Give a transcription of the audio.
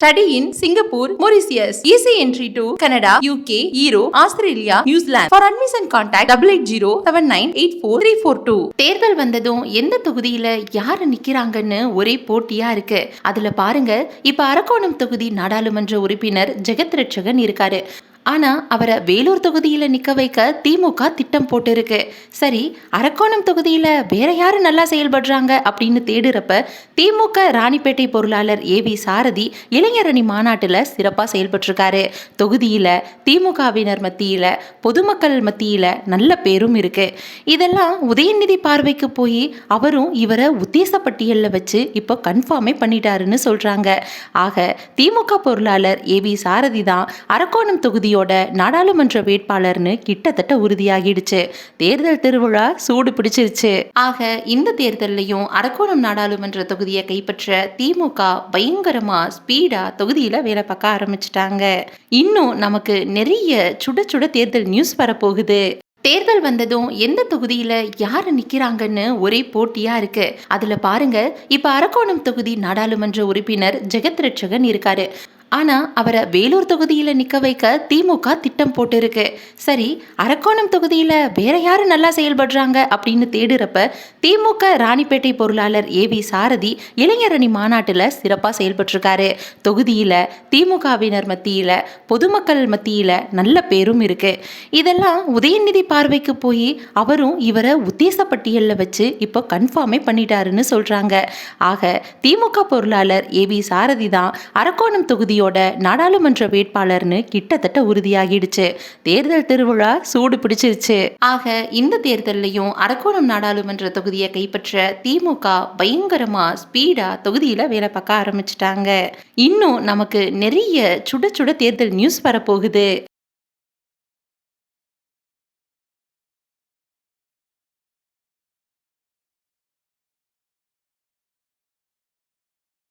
Study in Singapore Mauritius easy entry to Canada UK euro Australia New Zealand for admission contact double eight zero seven nine eight four three four two தேர்தல் வந்ததும் எந்த தொகுதியில யாரு நிக்கிறாங்கன்னு ஒரே போட்டியா இருக்கு அதுல பாருங்க இப்ப அரக்கோணம் தொகுதி நாடாளுமன்ற உறுப்பினர் ஜெகத் ரட்சகன் இருக்காரு ஆனா அவரை வேலூர் தொகுதியில நிக்க வைக்க திமுக திட்டம் போட்டிருக்கு. சரி அரக்கோணம் தொகுதியில வேற யாரு நல்லா செயல்படுறாங்க அப்படின்னு தேடுறப்ப திமுக ராணிப்பேட்டை பொருளாளர் ஏ வி சாரதி இளைஞரணி மாநாட்டுல சிறப்பா செயல்பட்டிருக்காரு. தொகுதியில திமுகவினர் மத்தியில பொதுமக்கள் மத்தியில நல்ல பேரும் இருக்கு. இதெல்லாம் உதயநிதி பார்வைக்கு போய் அவரும் இவரை உத்தேச பட்டியலில் வச்சு இப்போ கன்ஃபார்மே பண்ணிட்டாருன்னு சொல்றாங்க. ஆக திமுக பொருளாளர் ஏ வி சாரதி தான் அரக்கோணம் கட்சியோட நாடாளுமன்ற வேட்பாளர்னு கிட்டத்தட்ட உறுதியாகிடுச்சு. தேர்தல் திருவிழா சூடு பிடிச்சிருச்சு. ஆக இந்த தேர்தல்லையும் அரக்கோணம் நாடாளுமன்ற தொகுதியை கைப்பற்ற திமுக பயங்கரமா ஸ்பீடா தொகுதியில வேலை பார்க்க ஆரம்பிச்சிட்டாங்க. இன்னும் நமக்கு நிறைய சுட சுட தேர்தல் நியூஸ் வரப்போகுது. தேர்தல் வந்ததும் எந்த தொகுதியில யாரு நிக்கிறாங்கன்னு ஒரே போட்டியா இருக்கு. அதுல பாருங்க இப்ப அரக்கோணம் தொகுதி நாடாளுமன்ற உறுப்பினர் ஜெகத் ரட்சகன் இருக்காரு. ஆனால் அவரை வேலூர் தொகுதியில் நிற்க வைக்க திமுக திட்டம் போட்டிருக்கு. சரி அரக்கோணம் தொகுதியில் வேற யார் நல்லா செயல்படுறாங்க அப்படின்னு தேடுறப்ப திமுக ராணிப்பேட்டை பொருளாளர் ஏ வி சாரதி இளைஞரணி மாநாட்டில் சிறப்பாக செயல்பட்டிருக்காரு. தொகுதியில் திமுகவினர் மத்தியில் பொதுமக்கள் மத்தியில் நல்ல பேரும் இருக்கு. இதெல்லாம் உதயநிதி பார்வைக்கு போய் அவரும் இவரை உத்தேச பட்டியலில் வச்சு இப்போ கன்ஃபார்மே பண்ணிட்டாருன்னு சொல்கிறாங்க ஆக திமுக பொருளாளர் ஏ வி சாரதி தான் அரக்கோணம் தொகுதி தொகுதியோட நாடாளுமன்ற வேட்பாளர்னு கிட்டத்தட்ட உறுதியாகிடுச்சு. தேர்தல் திருவிழா சூடு பிடிச்சிருச்சு. ஆக இந்த தேர்தல்லையும் அரக்கோணம் நாடாளுமன்ற தொகுதியை கைப்பற்ற திமுக பயங்கரமா ஸ்பீடா தொகுதியில வேலை பார்க்க ஆரம்பிச்சிட்டாங்க. இன்னும் நமக்கு நிறைய சுட சுட தேர்தல் நியூஸ் வரப்போகுது.